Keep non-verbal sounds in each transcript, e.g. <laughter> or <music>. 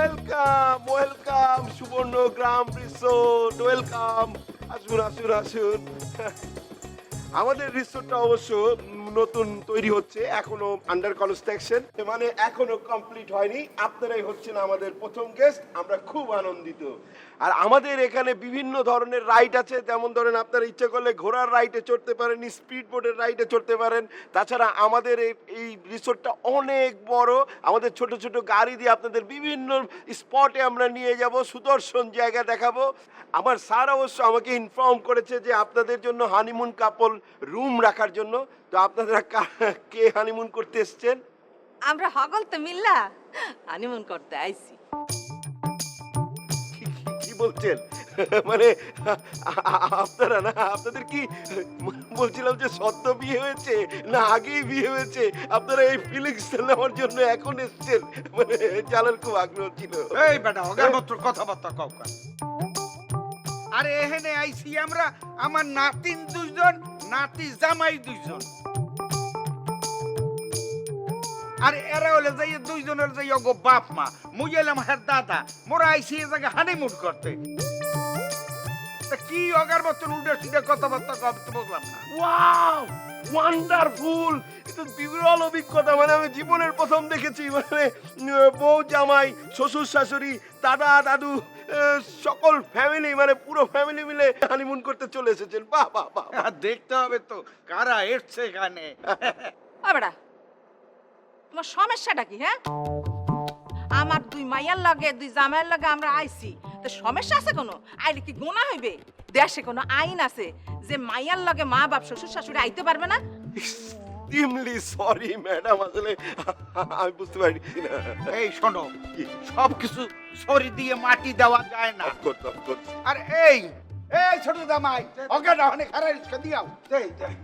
Welcome welcome সুবর্ণ গ্রাম resort welcome আসুন আসুন আসুন। <laughs> আমাদের রিসোর্টটা অবশ্য নতুন তৈরি হচ্ছে, এখনও আন্ডার কনস্ট্রাকশন মানে এখনও কমপ্লিট হয়নি। আপনারাই হচ্ছেন আমাদের প্রথম গেস্ট আমরা খুব আনন্দিত। আর আমাদের এখানে বিভিন্ন ধরনের রাইড আছে, যেমন ধরেন আপনারা ইচ্ছে করলে ঘোড়ার রাইডে চড়তে পারেন স্পিড বোটের রাইডে চড়তে পারেন। তাছাড়া আমাদের এই রিসোর্টটা অনেক বড়। আমাদের ছোট ছোট গাড়ি দিয়ে আপনাদের বিভিন্ন স্পটে আমরা নিয়ে যাব, সুদর্শন জায়গা দেখাবো। আমার স্যার অবশ্য আমাকে ইনফর্ম করেছে যে আপনাদের জন্য হানিমুন কাপল রুম রাখার জন্য। তো আপনারা কে হানিমুন করতে এসছেন? আমরা হগল তো মিল্লা। হানিমুন করতে আইছি। কি- বলছেন? মানে আপনারা না আপনাদের কি বলছিলাম যে সদ্য বিয়ে হয়েছে না আগেই বিয়ে হয়েছে? আপনারা এই ফিলিংস নেওয়ার জন্য এখন এসছেন। মানে জানার খুব আগ্রহ ছিল। এই বেটা অগার মতো কথাবার্তা কও কেন? আরে এখানে আইছি আমরা আমার নাতিন দুইজন নাতি জামাই দুইজন। আর এরা হলে যাই দুইজনের যাই গো বাপ মা, মুই এলাম হার দাদা, মোরা আইসি এ জায়গায় হানিমুন করতে। তা কি অগার মতো উল্টে সিধে কথাবার্তা কব তো বুঝলাম না। ওয়াও ওয়ান্ডারফুল এটা বিরল অভিজ্ঞতা মানে আমি জীবনের প্রথম দেখেছি মানে বউ জামাই শ্বশুর শাশুড়ি দাদা দাদু সকল ফ্যামিলি মানে পুরো ফ্যামিলি মিলে হানিমুন করতে চলে এসেছেন। বাহ বাহ বাহ বাহ। দেখতে হবে তো কারা এসছে এখানে? তোমার সমস্যাটা কি হ্যাঁ? আমার দুই মাইয়ার লগে দুই জামাইয়ের লগে আমরা আইছি। তো সমস্যা আছে কোনো? আইলে কি গোনা হইবে? দেশে কোনো আইন আছে যে মাইয়ার লগে মা বাপ শ্বশুর শাশুড়ি আইতে পারবে না? এক্সট্রিমলি সরি ম্যাডাম আসলে আমি বুঝতে পারছি না এই শোনো কি? সব কিছু সরি দিয়ে মাটি দেওয়া যায় না। আর এই এই ছোট জামাই ওকে না অনেক রিস্কা এই এই।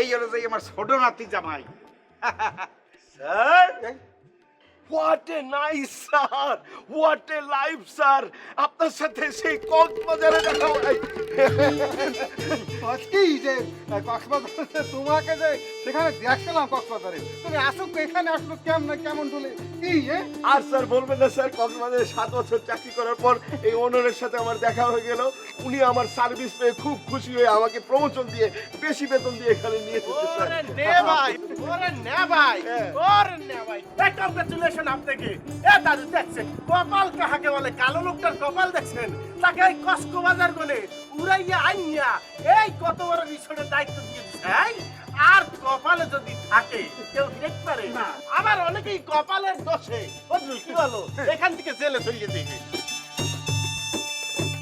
এই হলো যে আমার ছোট নাতি জামাই। Sir? What a nice sir what a life sir আপনার সাথে সেই কক্সবাজারে দেখা হয়। আজকেই যে কক্সবাজারে তোমাকে যে সেখানে দেখছিলাম কক্সবাজারে তুমি আসো তো এখানে আসলো কেমন কেমন এ? আর স্যার বলবেন না স্যার কক্সবাজারে সাত বছর চাকরি করার পর এই ওনারের সাথে আমার দেখা হয়ে গেল। উনি আমার সার্ভিস পেয়ে খুব খুশি হয়ে আমাকে প্রমোশন দিয়ে বেশি বেতন দিয়ে এখানে নিয়ে এসেছে স্যার। নে ভাই ওরে নে ভাই হ্যাঁ। ওরে নে ভাই। কংগ্রেচুলেশন আপনাকে? এ দাদু দেখছেন? কপাল কাহাকে বলে? কালো লোকটার কপাল দেখছেন? তাকে এই কসকো বাজার বলে উড়াইয়া আইয়া এই কত বড় মিশনের দায়িত্ব দিয়ে দিছে আর কপালে যদি থাকে কেউ দেখতে পারে? আবার অনেকেই কপালের দোষে। কি বলো? এখান থেকে জেলে চলিয়ে দিবে।